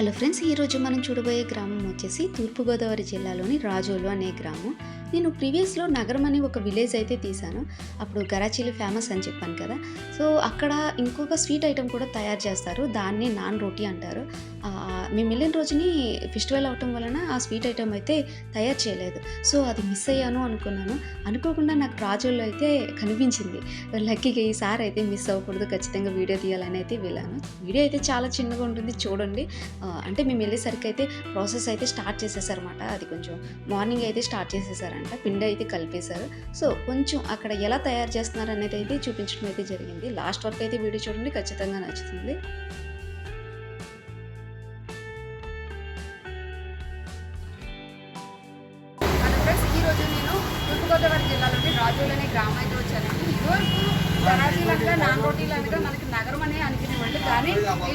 Hello friends ఈరోజు మనం చూడబోయే గ్రామం వచ్చేసి తూర్పుగోదావరి జిల్లాలోని రాజోలు అనే గ్రామం. నేను ప్రీవియస్లో నగరం అని ఒక విలేజ్ అయితే తీశాను. అప్పుడు గరాచీలు ఫేమస్ అని చెప్పాను కదా. సో అక్కడ ఇంకొక స్వీట్ ఐటెం కూడా తయారు చేస్తారు. దాన్ని నాన్ రోటీ అంటారు. మేము వెళ్ళిన రోజుని ఫెస్టివల్ అవటం వలన ఆ స్వీట్ ఐటెం అయితే తయారు చేయలేదు. సో అది మిస్ అయ్యాను అనుకున్నాను. అనుకోకుండా నాకు రాజోల్లో అయితే కనిపించింది. లక్కీగా ఈసారి అయితే మిస్ అవ్వకూడదు. ఖచ్చితంగా వీడియో తీయాలని అయితే వెళ్ళాను. వీడియో అయితే చాలా చిన్నగా ఉంటుంది. చూడండి. అంటే మేము వెళ్ళేసరికి అయితే ప్రాసెస్ అయితే స్టార్ట్ చేసేసారన్నమాట. అది కొంచెం మార్నింగ్ అయితే స్టార్ట్ చేసేసారంట. పిండి అయితే కలిపేశారు. సో కొంచెం అక్కడ ఎలా తయారు చేస్తున్నారు అనేది అయితే చూపించడం అయితే జరిగింది. లాస్ట్ వరకు అయితే వీడియో చూడండి. ఖచ్చితంగా నచ్చుతుంది. మన ఫ్రెండ్స్ ఈ రోజు నేను తూర్పుగోదావరి జిల్లాలోని రాజోలు అనే గ్రామం అయితే వచ్చానండి. ఇదివరకు గరాజీలు అనగా నాన్ రోటీలు అనగా మనకి నగరం అనే అనుకునేవాళ్ళు కానీ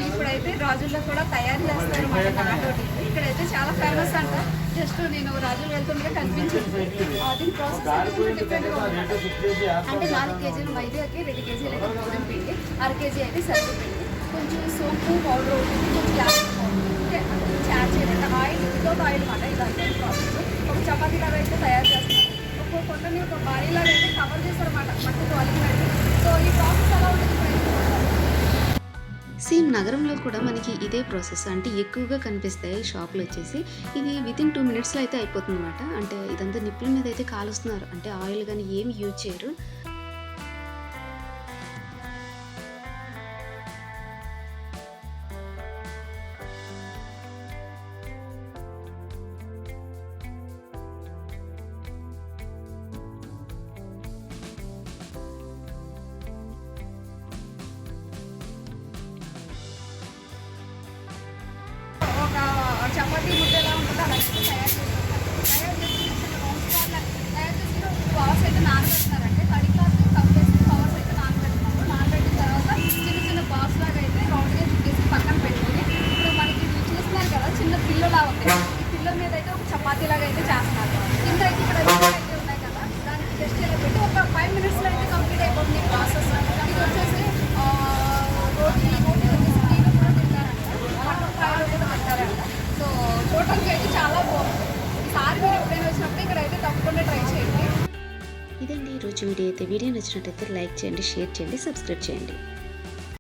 ఇప్పుడైతే రాజుల్లో కూడా తయారు చేస్తారు మన రోటీలు ఇక్కడైతే చాలా ఫేమస్ అంట. జస్ట్ నేను రాజులు వెళ్తుండగా కనిపించింది. దీని ప్రాసెస్ డిఫరెంట్గా అంటే నాలుగు కేజీలు మైదాకి రెండు కేజీలు అయితే గోధుమ పిండి అర కేజీ అయితే సరుకు పిండి. కొంచెం సోపు పౌడర్ ఒకటి కొంచెం యాలకుల పౌడర్ యాడ్ చేయాలంటే ఆయిల్ వితౌట్ ఆయిల్ అనమాట ఇదంతా ప్రాసెస్ ఒక చపాతీ లాగా అయితే తయారు చేస్తున్నారు. ఒక్కొక్క కొండని ఒక బాడీ లాగా అయితే కవర్ చేస్తారన్నమాట. మట్టితో అలిగినట్టు సో ఈ ప్రాసెస్ నగరంలో కూడా మనకి ఇదే ప్రాసెస్. అంటే ఎక్కువగా కనిపిస్తాయి షాపులు వచ్చేసి. ఇది విత్ ఇన్ టూ మినిట్స్లో అయితే అయిపోతుంది అనమాట అంటే ఇదంతా నిప్పుల మీద అయితే కాలుస్తున్నారు. అంటే ఆయిల్ కానీ ఏమి యూజ్ చేయరు. పిల్లలా ఉంది. ఈ పిల్ల మీద అయితే ఒక చపాతీ లాగా అయితే చేస్తున్నారు. కింద అయితే ఇక్కడ అయితే ఉన్నాయి కదా. దానికి జస్ట్ ఇలా పెట్టి ఒక ఫైవ్ మినిట్స్లో అయితే కంప్లీట్ అయిపోతుంది ప్రాసెస్ ఇది వచ్చేసి ఆ, రోటీ రోటీ వచ్చేసి నీళ్ళు కూడా తింటారంట. ఫ్రైలో కూడా తింటారంట. సో చూడటానికి అయితే చాలా బాగుంది. ఈసారి మీరు ఎప్పుడైనా వచ్చినప్పుడు ఇక్కడ అయితే తప్పకుండా ట్రై చేయండి. ఇదండి ఈరోజు వీడియో. అయితే వీడియో నచ్చినట్టయితే లైక్ చేయండి షేర్ చేయండి సబ్స్క్రైబ్ చేయండి.